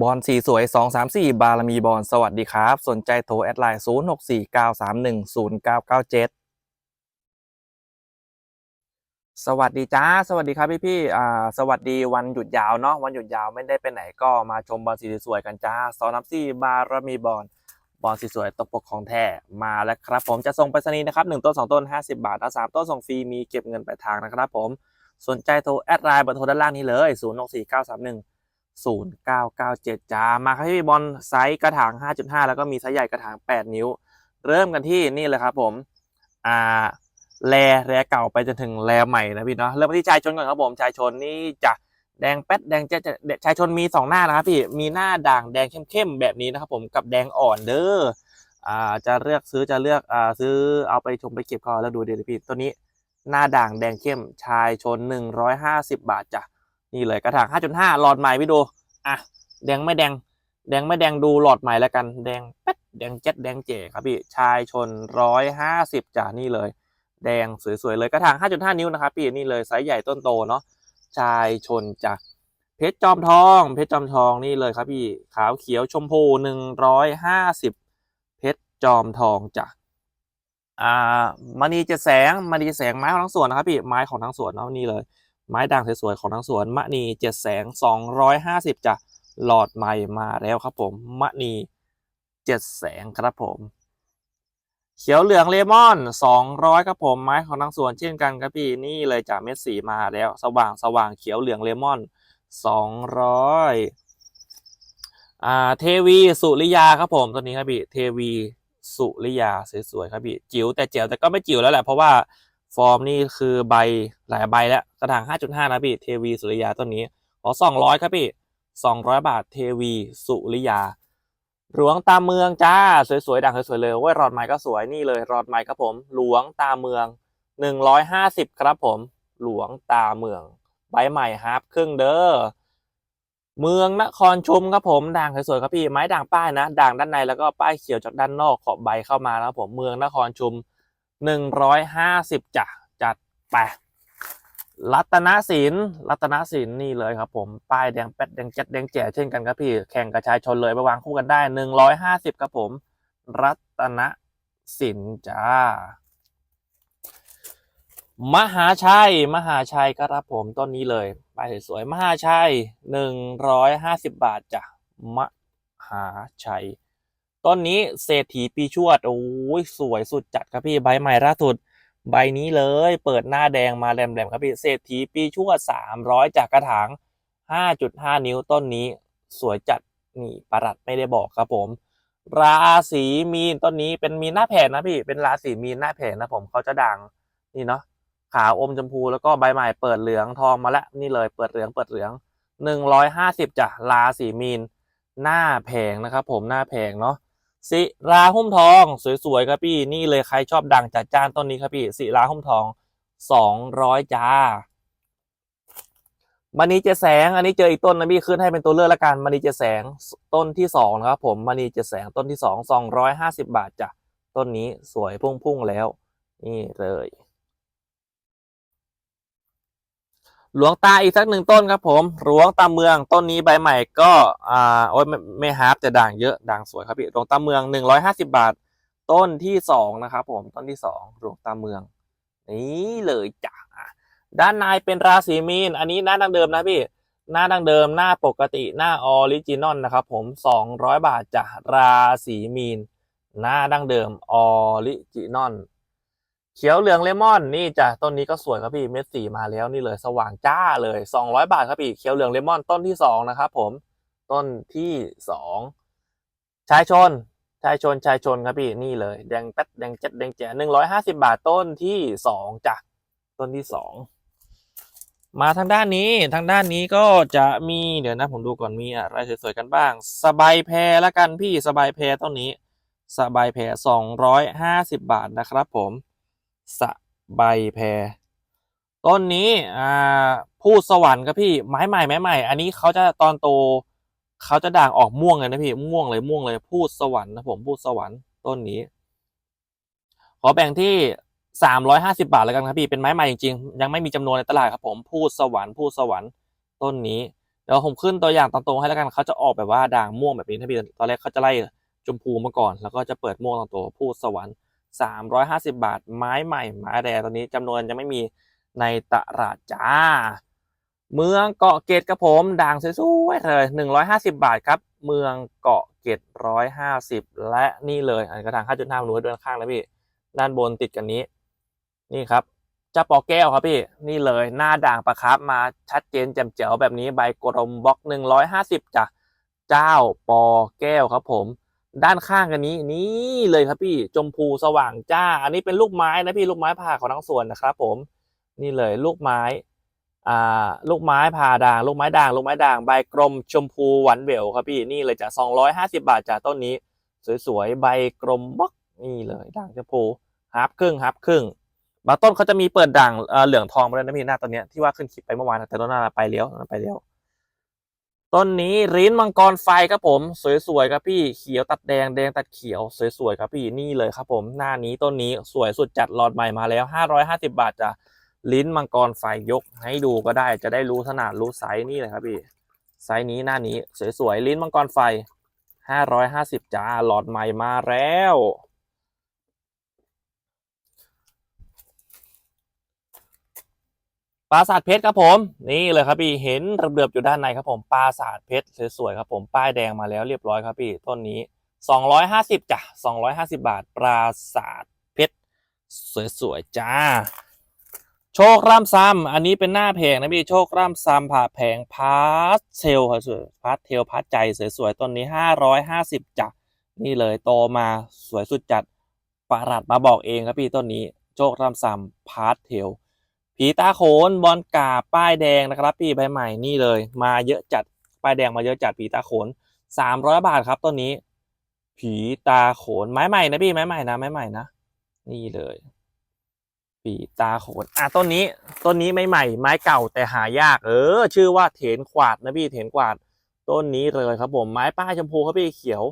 บอลสีสวย 234 บารมีบอลสวัสดีครับ สนใจโทรแอดไลน์ 0649310997 สวัสดีจ้า สวัสดีครับพี่พี่อ่าสวัสดีวันหยุดยาวเนาะวันหยุดยาวไม่ได้ไปไหนก็มาชมบอลสีสวยกันจ้าสอ234 บารมีบอลบอลสีสวยตกปกของแท้มาแล้วครับ ผมจะส่งไปรษณีย์นะครับ1ต้น2ต้น 50 บาทถ้า3ต้นส่งฟรีมีเก็บเงินปลายทางนะครับผมสนใจโทรแอดไลน์เบอร์โทรด้านล่างนี้เลย 064931 0997จ้ามาครับพี่บอลไซส์กระถาง 5.5 แล้วก็มีไซส์ใหญ่กระถาง 8 นิ้ว เริ่มกันที่นี่เลยครับผมอ่าแลแลเก่าไปจนถึงแลใหม่นะพี่เนาะเริ่มที่ชายชนก่อนครับผมชายชนนี่จะแดงแป๊ดแดงเจ๊จะชายชนมี 2 หน้านะครับพี่มีหน้าด่างแดงเข้มๆแบบนี้นะครับผมกับแดงอ่อนเด้ออ่าจะเลือกซื้อจะเลือกอ่าซื้อเอาไปชมไปเก็บคอแล้วดูเดี๋ยวพี่ตัวนี้หน้าด่างแดงเข้มชายชน 150 บาทจ้ะ นี่เลยกระถาง 5.5 หลอดใหม่พี่ดูอะแดงไม่แดง แดงไม่แดงดูหลอดใหม่แล้วกัน แดงแป๊ดแดงเจ็ดแดงเจ๋ครับพี่ชายชน 150จ้ะนี่เลย แดงสวยๆเลยกระถาง 5.5 นิ้วนะครับพี่นี่เลยไซส์ใหญ่ต้นโตเนาะชายชนจ้ะเพชรจอมทอง เพชรจอมทองนี่เลยครับพี่ขาวเขียวชมพู 150 เพชรจอมทองจ้ะอ่ามณีเจะแสงมณีแสงไม้ของทั้งสวนนะครับพี่ไม้ของทั้งสวนเนาะนี่เลย ไม้ด่างสวยๆของทั้งสวนมะนีเจ็ดแสงสองร้อยห้าสิบจ้ะหลอดใหม่มาแล้วครับผมมะนีเจ็ดแสงครับผม เขียวเหลืองเลมอนสองร้อยครับผมไม้ของทั้งสวนเช่นกันครับพี่นี่เลยจ้ะเม็ดสีมาแล้วสว่างสว่างเขียวเหลืองเลมอนสองร้อยอ่าเทวีสุริยาครับผมตัวนี้ครับพี่เทวีสุริยาสวยๆครับพี่จิ๋วแต่เจ๋วแต่ก็ไม่จิ๋วแล้วแหละเพราะว่า ฟอร์มนี่คือใบหลายใบแล้วกระถาง 5.5 นะพี่เทวีสุริยาต้นนี้ขอ200 ครับพี่ 200 บาทเทวีสุริยา หลวงตาเมืองจ้า สวยๆดังสวยๆเลยเว้ยรอดไม้ก็สวยนี่เลยรอดไม้ครับผม หลวงตาเมือง 150 ครับผม หลวงตาเมือง ใบใหม่ฮาร์ปครึ่งเด้อเมืองนครชุมครับผมด่างสวยๆครับพี่ไม้ด่างป้ายนะด่างด้านในแล้วก็ป้ายเขียวจากด้านนอกขอบใบเข้ามานะครับผมเมืองนครชุม หนึ่งร้อยห้าสิบจ้ะจัดไปรัตนศิลป์รัตนศิลป์นี่เลยครับ ผมป้ายแดงแป๊ดแดงเจ็ดแดงแจ๋เช่นกันครับพี่แข่งกับชายชนเลยไปวางคู่กันได้หนึ่งร้อยห้าสิบครับผม รัตนศิลป์จ้ามหาชัย มหาชัยครับผมต้นนี้เลยป้ายสวยๆมหาชัยหนึ่งร้อยห้าสิบบาทจ้ะมหาชัย ต้นนี้เศรษฐีปีชวด โอ้ยสวยสุดจัดครับพี่ใบใหม่ล่าสุด ใบนี้เลย เปิดหน้าแดงมาแหลมๆครับพี่เศรษฐีปีชวดสามร้อยจากกระถางห้าจุดห้านิ้วต้นนี้ สวยจัดนี่ประหลัดไม่ได้บอกครับผม ราศีมีนต้นนี้เป็นมีนหน้าแผ่นนะพี่ เป็นราศีมีนหน้าแผ่นนะผมเขาจะด่างนี่เนาะขาวอมชมพูแล้วก็ใบใหม่เปิดเหลืองทองมาแล้วนี่เลยเปิดเหลืองเปิดเหลืองหนึ่งร้อยห้าสิบจ้ะราศีมีนหน้าแผงนะครับผมหน้าแผงเนาะ สิราหุ้มทองสวยๆครับพี่นี่เลยใครชอบดังจัดจ้านต้นนี้ครับพี่สิราหุ้มทองสองร้อยจ้ามันนีเจแสง อันนี้เจออีกต้นนะพี่ขึ้นให้เป็นตัวเลือกละกันมันนีเจแสงต้นที่สองนะครับผมมันนีเจแสงต้นที่สองสองร้อยห้าสิบบาทจ้ะต้นนี้สวยพุ่งๆแล้ว นี่เลย หลวงตาอีกสักหนึ่งต้นครับผมหลวงตาเมืองต้นนี้ใบใหม่ก็อ่าโอ้ยไม่ไม่ฮาร์ปแต่ด่างเยอะด่างสวยครับพี่หลวงตาเมืองหนึ่งร้อยห้าสิบาท ต้นที่สองนะครับผมต้นที่สองหลวงตาเมือง นี่เลยจ้ะอะด้านในเป็นราศีมีน อันนี้หน้าดังเดิมนะพี่ หน้าดังเดิมหน้าปกติหน้าออริจินอลนะครับผมสองร้อยบาทจ้ะราศีมีน หน้าดังเดิมออริจินอล เขียวเหลืองเลมอนนี่จ้ะต้นนี้ก็สวยครับพี่เม็ดสีมาแล้วนี่เลยสว่างจ้าเลยสองร้อยบาทครับพี่เขียวเหลืองเลมอนต้นที่สองนะครับผมต้นที่สองชายชนชายชนชายชนครับพี่นี่เลย แดงแป๊ดแดงเจ็ดแดงแจ๋หนึ่งร้อยห้าสิบาทต้นที่สองจ้ะต้นที่สองมาทางด้านนี้ทางด้านนี้ก็จะมีเดี๋ยวนะผมดูก่อนมีอะไรสวยๆกันบ้าง สบายแพรละกันพี่สบายแพรต้นนี้ สบายแพรสองร้อยห้าสิบบาทนะครับผม สบายแพรต้นนี้อ่าพูดสวรรค์ครับพี่ไม้ใหม่ไม้ใหม่ อันนี้เขาจะตอนโตเขาจะด่างออกม่วงเลยนะพี่ม่วงเลยม่วงเลยพูดสวรรค์นะผมพูดสวรรค์ต้นนี้ ขอแบ่งที่สามร้อยห้าสิบาทแล้วกันครับพี่เป็นไม้ใหม่จริงๆยังไม่มีจำนวนในตลาดครับผมพูดสวรรค์พูดสวรรค์ต้นนี้เดี๋ยวผมขึ้นตัวอย่างตามตให้แล้วกันเขาจะออกแบบว่าด่างม่วงแบบนี้ถ้าพี่ตอนแรกเขาจะไล่ชมพูมาก่อน แล้วก็จะเปิดม่วงตามตัวพูดสวรรค์ 350 บาท ไม้ใหม่ ไม้แดงตอนนี้จำนวนยังไม่มีในตลาดจ้า เมืองเกาะเกร็ดครับผมด่างสวยๆเลย150 บาทครับ เมืองเกาะเกร็ด150 และนี่เลย อันกระถาง5.5หนูด้านข้างแล้วพี่ ด้านบนติดกันนี้ นี่ครับเจ้าปอแก้วครับพี่ นี่เลยหน้าด่างประครับมาชัดเจนแจ่มแจ๋วแบบนี้ใบกลมบล็อก 150จ้ะเจ้าปอแก้วครับผม ด้านข้างกันนี้นี่เลยครับพี่ชมพูสว่างจ้า อันนี้เป็นลูกไม้นะพี่ลูกไม้ผ่าของทั้งสวนนะครับผมนี่เลยลูกไม้อ่าลูกไม้ผ่าด่าง ลูกไม้ด่าง ลูกไม้ด่างใบกลมชมพูหวานเบลครับพี่นี่เลยจ้ะ250 บาทจ้ะต้นนี้ สวยๆใบกลมบล็อกนี่เลยด่างชมพูฮาร์ปครึ่งฮาร์ปครึ่งบางต้นเขาจะมีเปิดด่างเหลืองทองมาแล้วนะพี่หน้าต้นเนี้ยที่ว่าขึ้นคลิปไปเมื่อวานแต่ต้นหน้าไปแล้วไปแล้ว ต้นนี้ริ้นมังกรไฟครับผม สวยๆครับพี่เขียวตัดแดงแดงตัดเขียว สวยๆครับพี่นี่เลยครับผม หน้านี้ต้นนี้สวยสุดจัดหลอดใหม่มาแล้ว 550 บาทจ้ะลิ้นมังกรไฟยกให้ดูก็ได้จะได้รู้ขนาดรู้ไซส์นี่เลยครับพี่ไซส์นี้หน้านี้สวยๆลิ้นมังกรไฟ 550จ้าหลอดใหม่มาแล้ว ปราสาทเพชรครับผม นี่เลยครับพี่เห็นระเบียบอยู่ด้านในครับผมปราสาทเพชรสวยๆครับผมป้ายแดงมาแล้วเรียบร้อยครับพี่ต้นนี้ 250จ้ะ250 บาท ปราสาทเพชรสวยๆจ้า โชคร่ำซ้ำอันนี้เป็นหน้าแผงนะพี่โชคร่ำซ้ำผ่าแผงพาสเทลครับสวยพาสเทลพาสใจสวยๆต้นนี้ 550จ้ะนี่เลยโตมาสวยสุดจัดประหลัดมาบอกเองครับพี่ต้นนี้ โชคร่ำซ้ำพาสเทล ผีตาโขนบอลกาป้ายแดงนะครับพี่ใบใหม่นี่เลย มาเยอะจัดป้ายแดงมาเยอะจัดผีตาโขนสามร้อยบาทครับต้นนี้ ผีตาโขนไม้ใหม่นะพี่ไม้ใหม่นะไม้ใหม่นะนี่เลย ผีตาโขนอะต้นนี้ต้นนี้ไม่ใหม่ ไม้เก่าแต่หายาก เออ ชื่อว่าเถนขวาดนะพี่เถนขวาด ต้นนี้เลยครับผมไม้ป้ายชมพูครับพี่เขียว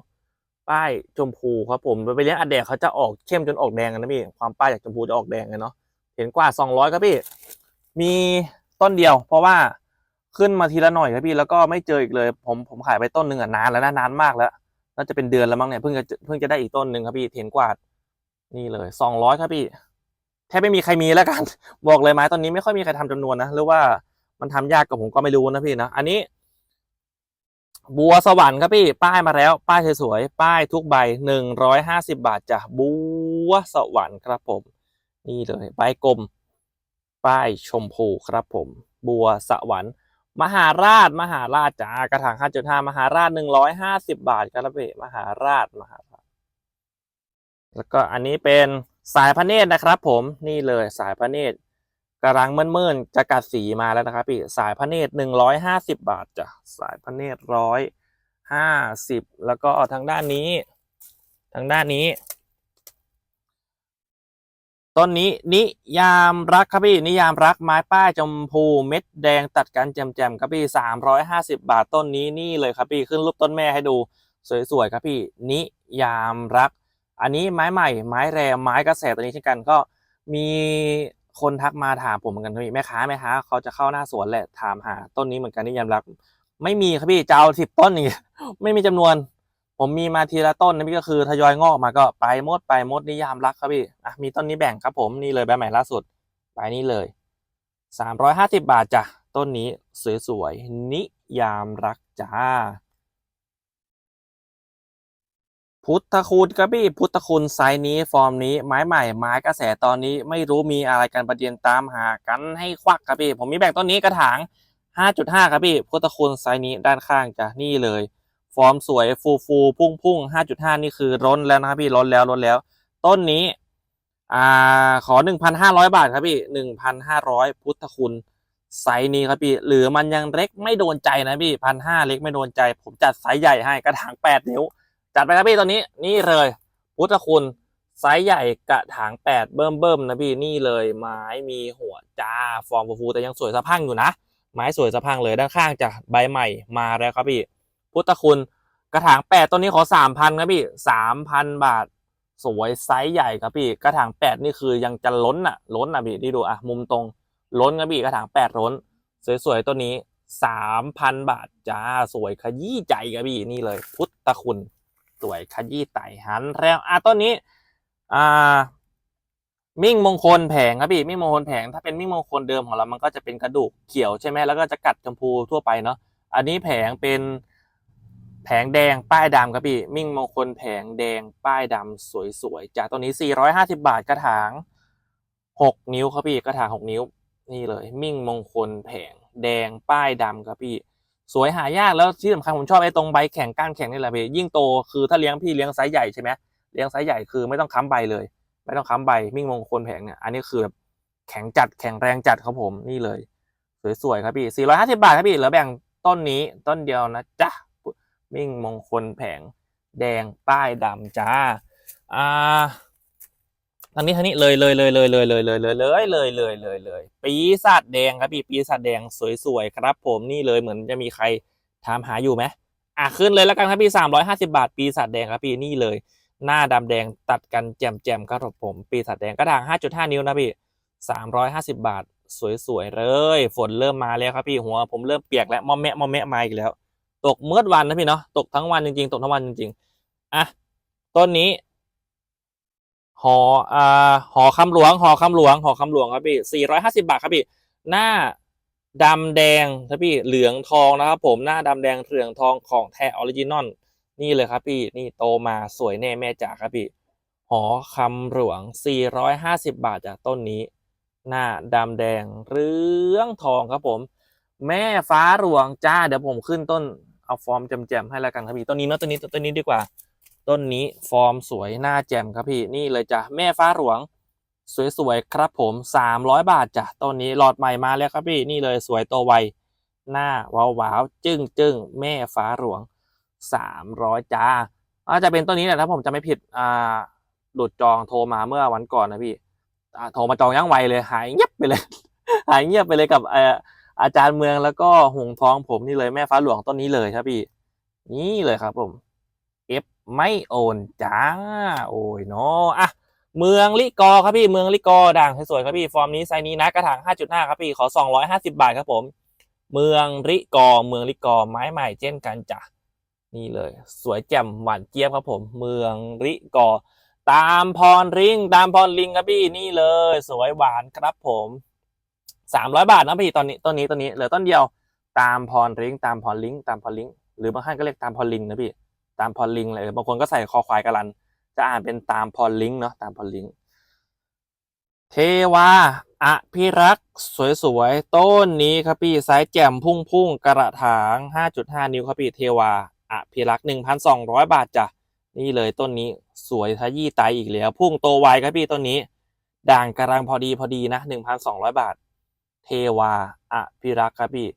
ป้ายชมพูครับผมไปเลี้ยงอัดแดดเขาจะออกเข้มจนออกแดงนนะพี่ความป้ายจากชมพูจะออกแดงเลยเนาะ เห็นกว่า200ครับพี่ มีต้นเดียว เพราะว่าขึ้นมาทีละหน่อยครับพี่แล้วก็ไม่เจออีกเลย ผมผมขายไปต้นหนึ่งอะนานแล้วนะนานมากแล้วน่าจะเป็นเดือนแล้วมั้งเนี่ยเพิ่งจะเพิ่งจะได้อีกต้นหนึ่งครับพี่เห็นกว่านี่เลย200ครับพี่แทบไม่มีใครมีแล้วกัน บอกเลยไม้ต้นนี้ไม่ค่อยมีใครทำจำนวนนะหรือว่ามันทำยากกับผมก็ไม่รู้นะพี่นะอันนี้ บัวสวรรค์ครับพี่ ป้ายมาแล้ว ป้ายสวยๆป้ายทุกใบ150บาทจ้ะบัวสวรรค์ครับผม นี่เลยใบกลม ป้ายชมพูครับผม บัวสวรรค์ มหาราช มหาราชจ้ากระถาง5.5 มหาราช 150 บาทครับพี่มหาราชมหาราช แล้วก็อันนี้เป็นสายพระเนตรนะครับ ผมนี่เลยสายพระเนตรกำลังเมื่นๆจะกัดสีมาแล้วนะครับพี่สายพระเนตร 150 บาทจ้ะสายพระเนตรร้อยห้าสิบแล้วก็ทางด้านนี้ ทางด้านนี้ ต้นนี้นิยามรักครับพี่นิยามรักไม้ป้ายชมพูเม็ดแดงตัดกันแจ่มๆครับพี่สามร้อยห้าสิบาทต้นนี้นี่เลยครับพี่ขึ้นรูปต้นแม่ให้ดูสวยๆครับพี่นิยามรัก อันนี้ไม้ใหม่ ไม้แรมไม้กระแสตัวนี้เช่นกันก็มีคนทักมาถามผมเหมือนกันพี่แม่ค้าแม่ค้าเขาจะเข้าหน้าสวนแหละถามหาต้นนี้เหมือนกันนิยามรัก ไม่มีครับพี่จะเอาสิบต้นนี่ไม่มีจำนวน ผมมีมาทีละต้นนะพี่ก็คือทยอยงอกมาก็ไปมดไปมดนิยามรักครับพี่อะมีต้นนี้แบ่งครับผมนี่เลยใบใหม่ล่าสุดใบนี้เลยสามร้อยห้าสิบาทจ้ะต้นนี้สวยๆนิยามรักจ้า พุทธคุณครับพี่พุทธคุณไซส์นี้ฟอร์มนี้ไม้ใหม่ไม้กระแสตอนนี้ไม่รู้มีอะไรกันประเด็นตามหากันให้ควักครับพี่ผมมีแบ่งต้นนี้กระถาง 5.5 ครับพี่พุทธคุณไซส์นี้ด้านข้างจ้ะนี่เลย ฟอร์มสวยฟูฟูพุ่งพุ่ง5.5นี่คือร้นแล้วนะครับพี่ร้นแล้วร้นแล้ว ต้นนี้อ่าขอ1,500บาทครับพี่1,500พุทธคุณไซส์นี้ครับพี่หรือมันยังเล็กไม่โดนใจนะพี่พันห้าเล็กไม่โดนใจ ผมจัดไซส์ใหญ่ให้กระถาง8นิ้ว จัดไปครับพี่ตัวนี้นี่เลย พุทธคุณไซส์ใหญ่กระถางแปดเบิ่มเบิ่มๆนะพี่นี่เลยไม้มีหัวจ้าฟอร์มฟูแต่ยังสวยสะพังอยู่นะไม้สวยสะพังเลยด้านข้างจะใบใหม่มาแล้วครับพี่ พุทธคุณกระถางแปดตัวนี้ขอสามพันครับพี่สามพันบาท สวยไซส์ใหญ่ครับพี่ กระถางแปดนี่คือยังจะล้นอะ ล้นอะพี่ที่ดูอะมุมตรง ล้นครับพี่กระถางแปดล้น สวยๆตัวนี้สามพันบาทจ้าสวยขยี้ใจครับพี่นี่เลย พุทธคุณสวยขยี้ไตหันแล้วอะต้นนี้อ่ามิ่งมงคลแผงครับพี่มิ่งมงคลแผงถ้าเป็นมิ่งมงคลเดิมของเรามันก็จะเป็นกระดูกเขียวใช่ไหมแล้วก็จะกัดชมพูทั่วไปเนาะอันนี้แผงเป็น แผงแดงป้ายดำครับพี่ มิ่งมงคลแผงแดงป้ายดำสวยๆจากตัวนี้ 450 บาทกระถาง 6 นิ้วครับพี่กระถาง 6 นิ้ว นี่เลย มิ่งมงคลแผงแดงป้ายดำครับพี่ สวยหายากแล้วที่สำคัญผมชอบไอ้ตรงใบแข็งก้านแข็งนี่แหละพี่ยิ่งโตคือถ้าเลี้ยงพี่เลี้ยงไซส์ใหญ่ใช่ไหมเลี้ยงไซส์ใหญ่คือไม่ต้องค้ำใบเลย ไม่ต้องค้ำใบมิ่งมงคลแผงเนี่ยอันนี้คือแบบแข็งจัดแข็งแรงจัดครับผมนี่เลย สวยๆครับพี่ 450 บาทครับพี่เหลือแบ่งต้นนี้ต้นเดียวนะจ๊ะ มิ่งมงคลแผงแดงป้ายดำจ้า อ่า ทางนี้ทางนี้เลยเลยเลยเลยเลยเลยเลยเลยเลยเลยเลยเลยเลยปีศาจแดงครับพี่ปีศาจแดงสวยๆครับผมนี่เลยเหมือนจะมีใครถามหาอยู่ไหมอะขึ้นเลยแล้วกันครับพี่350บาท ปีศาจแดงครับพี่นี่เลย หน้าดำแดงตัดกันแจ่มๆครับผมปีศาจแดงกระถาง5.5นิ้วนะพี่350บาท สวยๆเลย ฝนเริ่มมาแล้วครับพี่หัว ผมเริ่มเปียกแล้วมอมแมะมอมแมะมาอีกแล้ว ตกเมื่อวันนะพี่เนาะตกทั้งวันจริงๆ ตกทั้งวันจริงๆอะต้นนี้ หออ่าหอคำหลวง หอคำหลวง หอคำหลวงครับพี่450บาทครับพี่ หน้าดำแดงครับพี่เหลืองทองนะครับผมหน้าดำแดงเหลืองทองของแท้ออริจินอลนี่เลยครับพี่นี่โตมาสวยแน่แม่จ๋าครับพี่หอคำหลวง 450 บาทจากต้นนี้ หน้าดำแดงเหลืองทองครับผม แม่ฟ้าหลวงจ้า เดี๋ยวผมขึ้นต้น เอาฟอร์มแจมๆให้แล้วกันครับพี่ต้นนี้เนาะต้นนี้ต้นนี้ดีกว่า ต้นนี้ฟอร์มสวยหน้าแจมครับพี่นี่เลยจ้ะแม่ฟ้าหลวง สวยๆครับผม 300 บาทจ้ะต้นนี้หลอดใหม่มาแล้วครับพี่นี่เลยสวยโตไวหน้าวาวๆจึ้งจึ้งแม่ฟ้าหลวงสามร้อยจ้าอาจจะเป็นต้นนี้แหละถ้าผมจะไม่ผิดอ่าหลุดจองโทรมาเมื่อวันก่อนนะพี่โทรมาจองยั่งไวเลยหายเงียบไปเลย หายเงียบไปเลยกับเอาจารย์เมืองแล้วก็หงทองผมนี่เลยแม่ฟ้าหลวงต้นนี้เลยครับพี่ นี่เลยครับผมเอฟไม่โอนจ้า โอ้ยเนาะอะเมืองลิกอครับพี่เมืองลิกอด่างสวยๆครับพี่ฟอร์มนี้ไซส์นี้นะกระถาง 5.5 ครับพี่ขอ 250 บาทครับผม เมืองริกอเมืองลิกอไม้ใหม่เช่นกันจ้ะนี่เลย สวยแจ่มหวานเจี๊ยบครับผม เมืองริกอ ตามพรริงตามพรลิงครับพี่นี่เลย สวยหวานครับผม สามร้อยบาทนะพี่ตอนนี้ต้นนี้ต้นนี้เหลือต้นเดียวตามพรริงตามพรลิงตามพรลิงหรือบางท่านก็เรียกตามพรลิงนะพี่ตามพรลิงเลยบางคนก็ใส่คอควายกระลัน จะอ่านเป็นตามพรลิงเนาะตามพรลิงเทวาอภิรักษ์สวยๆต้นนี้ครับพี่ไซส์แจ่มพุ่งพุ่งๆกระถาง 5.5 นิ้วครับพี่เทวาอภิรักษ์1,200 บาทจ้ะนี่เลยต้นนี้สวยทะยี่ไตอีกแล้ว พุ่งโตไวครับพี่ต้นนี้ ด่างกำลังพอดีพอดีนะ 1,200 บาท เทวาอภิรักษ์ครับพี่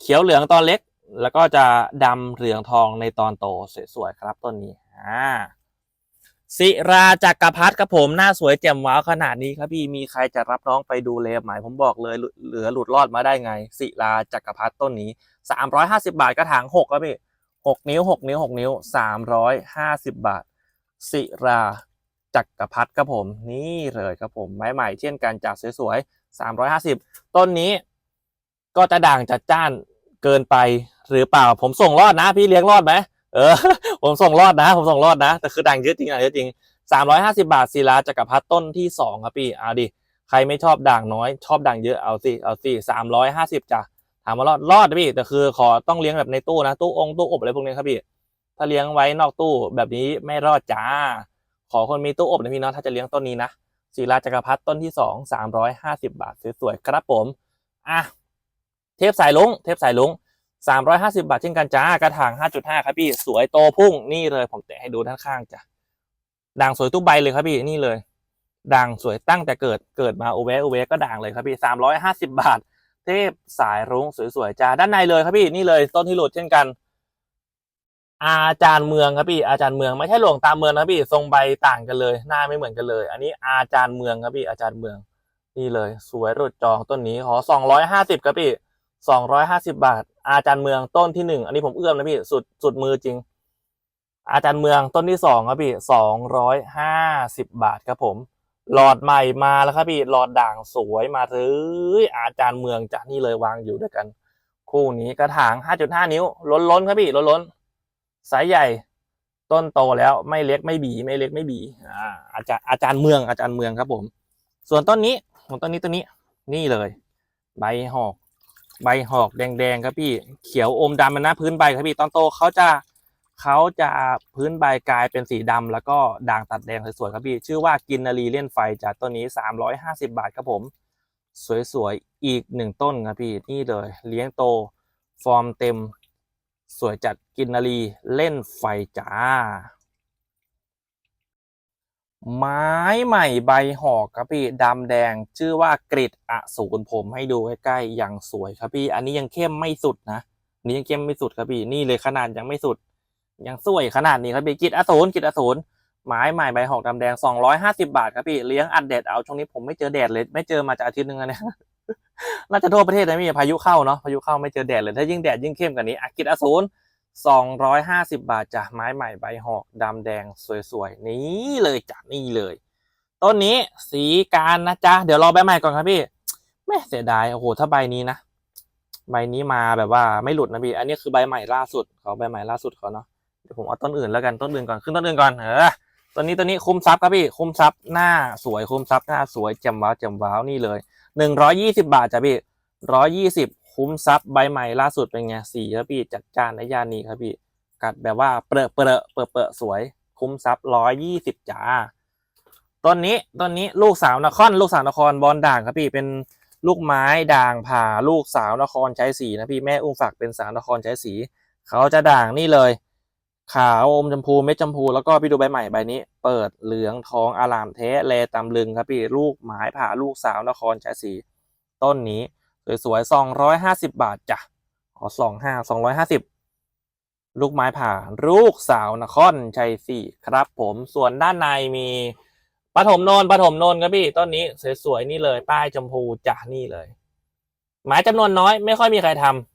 เขียวเหลืองตอนเล็ก แล้วก็จะดำเหลืองทองในตอนโตสวยๆครับต้นนี้อ่าศิราจักรพัฒครับผมหน้าสวยแจ่มว้าวขนาดนี้ครับพี่มีใครจะรับน้องไปดูแลไหมผมบอกเลยเหลือหลุดรอดมาได้ไงศิราจักรพัฒต้นนี้สามร้อยห้าสิบาทกระถางหกครับพี่หกนิ้วหกนิ้วหกนิ้วสามร้อยห้าสิบบาทศิราจักรพัฒครับผมนี่เลยครับผมไม้ใหม่เช่นกันจากสวยๆ สามร้อยห้าสิบต้นนี้ ก็จะด่างจัดจ้านเกินไปหรือเปล่า ผมส่งรอดนะ พี่เลี้ยงรอดไหมเออ ผมส่งรอดนะ ผมส่งรอดนะ แต่คือดังเยอะจริงอะเยอะจริงสามร้อยห้าสิบาทศิลาจักรพรรดิต้นที่สองครับพี่เอาดิใครไม่ชอบด่างน้อย ชอบด่างเยอะเอาสิเอาสิสามร้อยห้าสิบจ้ะถามว่ารอดรอดนะพี่แต่คือขอต้องเลี้ยงแบบในตู้นะตู้องค์ตู้อบอะไรพวกนี้ครับพี่ถ้าเลี้ยงไว้นอกตู้แบบนี้ไม่รอดจ้า ขอคนมีตู้อบนะพี่เนาะถ้าจะเลี้ยงต้นนี้นะ ศิลาจักรพรรดิต้นที่สองสามร้อยห้าสิบาทสวยๆครับผมอะเทปสายลุงเทปสายลุงสามร้อยห้าสิบาทเช่นกันจ้ากระถางห้าจุดห้าครับพี่สวยโตพุ่งนี่เลยผมแตะให้ดูด้านข้างจ้ะด่างสวยทุกใบเลยครับพี่นี่เลยด่างสวยตั้งแต่เกิดเกิดมาโอเวโอเวก็ด่างเลยครับพี่สามร้อยห้าสิบาท เทพสายรุ้งสวยๆจ้าด้านในเลยครับพี่นี่เลยต้นที่หลุดเช่นกัน อาจารย์เมืองครับพี่ อาจารย์เมืองไม่ใช่หลวงตาเมืองนะพี่ทรงใบต่างกันเลย หน้าไม่เหมือนกันเลย อันนี้อาจารย์เมืองครับพี่อาจารย์เมือง นี่เลย สวยรดจองต้นนี้ขอสองร้อยห้าสิบครับพี่สองร้อยห้าสิบาท อาจารย์เมืองต้นที่หนึ่งอันนี้ผมเอื้อมนะพี่สุดสุดมือจริง อาจารย์เมืองต้นที่สองครับพี่สองร้อยห้าสิบบาทครับผม หลอดใหม่มาแล้วครับพี่หลอดด่างสวยมาเลยอาจารย์เมืองจากนี่เลยวางอยู่ด้วยกัน คู่นี้กระถาง5.5นิ้ว ล้นล้นๆครับพี่ล้นล้นๆ สายใหญ่ต้นโตแล้วไม่เล็กไม่บีไม่เล็กไม่บีอ่าอาจารย์อาจารย์เมืองอาจารย์เมืองครับผม ส่วนต้นนี้ของต้นนี้ต้นนี้นี่เลย ใบหอก ใบหอกแดงๆครับพี่เขียวอมดำมันนะพื้นใบครับพี่ตอนโตเขาจะเขาจะพื้นใบกลายเป็นสีดำแล้วก็ด่างตัดแดงสวยๆครับพี่ชื่อว่ากินนารีเล่นไฟจากต้นนี้ 350 บาทครับผม สวยๆอีกหนึ่งต้นครับพี่นี่เลย เลี้ยงโตฟอร์มเต็ม สวยจัดกินนารีเล่นไฟจ้า ไม้ใหม่ใบหอกครับพี่ดำแดงชื่อว่ากริดอสูรผมให้ดูใกล้ๆอย่างสวยครับพี่ อันนี้ยังเข้มไม่สุดนะนนี้ยังเข้มไม่สุดครับพี่นี่เลยขนาดยังไม่สุด ยังสวยขนาดนี้ครับพี่กริดอสูรกริดอสูรไม้ใหม่ใบหอกดำแดง 250 บาทครับพี่เลี้ยงอัดแดดเอาช่วงนี้ผมไม่เจอแดดเลย ไม่เจอมาจะอาทิตย์หนึงแล้วเนี่ย น่าจะทั่วประเทศนะพี่พายุเข้าเนาะพายุเข้าไม่เจอแดดเลยถ้ายิ่งแดดยิ่งเข้มกว่านี้อะกิดอสูร250 บาทจ้ะไม้ใหม่ใบหอกดำแดงสวยๆนี่เลยจ้ะนี่เลย ต้นนี้สีการนะจ๊ะเดี๋ยวรอใบใหม่ก่อนครับพี่แม่เสียดายโอ้โหถ้าใบนี้นะใบนี้มาแบบว่าไม่หลุดนะพี่อันนี้คือใบใหม่ล่าสุดเขาใบใหม่ล่าสุดเขาเนาะเดี๋ยวผมเอาต้นอื่นแล้วกันต้นอื่นก่อนขึ้นต้นอื่นก่อนเออต้นนี้ต้นนี้คุ้มทรัพย์ครับพี่คุ้มทรัพย์หน้าสวยคุ้มทรัพย์หน้าสวยแจ่มว้าวแจ่มว้าวนี่เลย หนึ่งร้อยยี่สิบาทจ้ะพี่ร้อยี่สิบคุ้มทรัพย์ใบใหม่ล่าสุดเป็นไงสีครับพี่จัดจานในยานนี้ครับพี่ กัดแบบว่าเปรอะเปรอะเปรอะเปรอะสวย คุ้มทรัพย์ร้อยยี่สิบจ้าต้นนี้ต้นนี้ลูกสาวนครลูกสาวนครบอลด่างครับพี่เป็นลูกไม้ด่างผ่าลูกสาวนครใช้สีนะพี่แม่อุ้มฝักเป็นสาวนครใช้สี เขาจะด่างนี่เลย ขาวอมชมพูเม็ดชมพูแล้วก็พี่ดูใบใหม่ใบนี้ เปิดเหลืองทองอลามแท้แลตำลึงครับพี่ลูกไม้ผ่าลูกสาวนครใช้สีต้นนี้สวยๆสองร้อยห้าสิบบาทจ้ะขอสองห้าสองร้อยห้าสิบลูกไม้ผ่าลูกสาวนครชัยศรีครับ ผมส่วนด้านในมีปฐมโนนปฐมโนนครับพี่ต้นนี้สวยๆนี่เลย ป้ายชมพูจ้ะนี่เลยไม้จำนวนน้อยไม่ค่อยมีใครทำ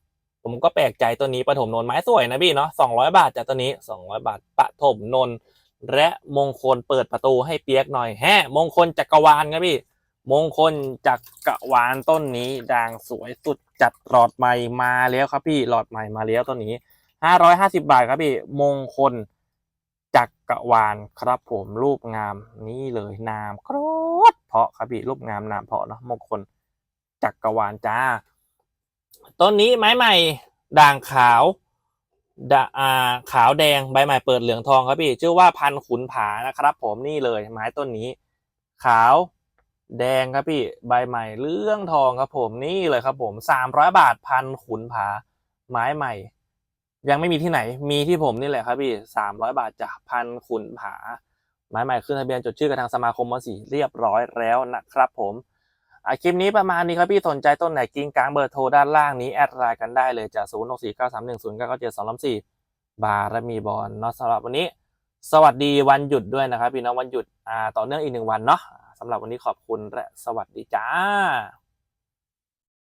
ผมก็แปลกใจต้นนี้ปฐมนนไม้สวยนะพี่เนาะสองร้อยบาทจากต้นนี้สองร้อยบาทปฐมนนและมงคลเปิดประตูให้เปียกหน่อยแฮมงคลจักรวาลครับพี่ มงคลจักรวาลต้นนี้ด่างสวยสุดจัดหลอดใหม่มาแล้วครับพี่หลอดใหม่มาแล้วต้นนี้ห้าร้อยห้าสิบาทครับพี่มงคลจักรวาลครับผมรูปงามนี่เลยนามครดเพาะครับพี่รูปงามนามเพาะเนาะมงคลจักรวาลจ้า ต้นนี้ไม้ใหม่ด่างขาวดาอ่าขาวแดงใบใหม่เปิดเหลืองทองครับพี่ชื่อว่าพันขุนผานะครับ ผมนี่เลยไม้ต้นนี้ ขาวแดงครับพี่ใบใหม่เรื่องทองครับผมนี่เลยครับผมสามร้อยบาทพันขุนผาไม้ใหม่ ยังไม่มีที่ไหนมีที่ผมนี่แหละครับพี่สามร้อยบาทจากพันขุนผาไม้ใหม่ขึ้นทะเบียนจดชื่อกับทางสมาคมมสีเรียบร้อยแล้วนะครับผม อะคลิปนี้ประมาณนี้ครับพี่สนใจต้นไหนกิ้งกลางเบอร์โทรด้านล่างนี้แอดไลน์กันได้เลยจาก0 6 4 9 3 1 0 9 9 7 2 3 4 บารมีบอลเนาะสำหรับวันนี้ สวัสดีวันหยุดด้วยนะครับ พี่น้องวันหยุดอ่าต่อเนื่องอีกหนึ่งวันเนาะสำหรับวันนี้ขอบคุณและสวัสดีจ้า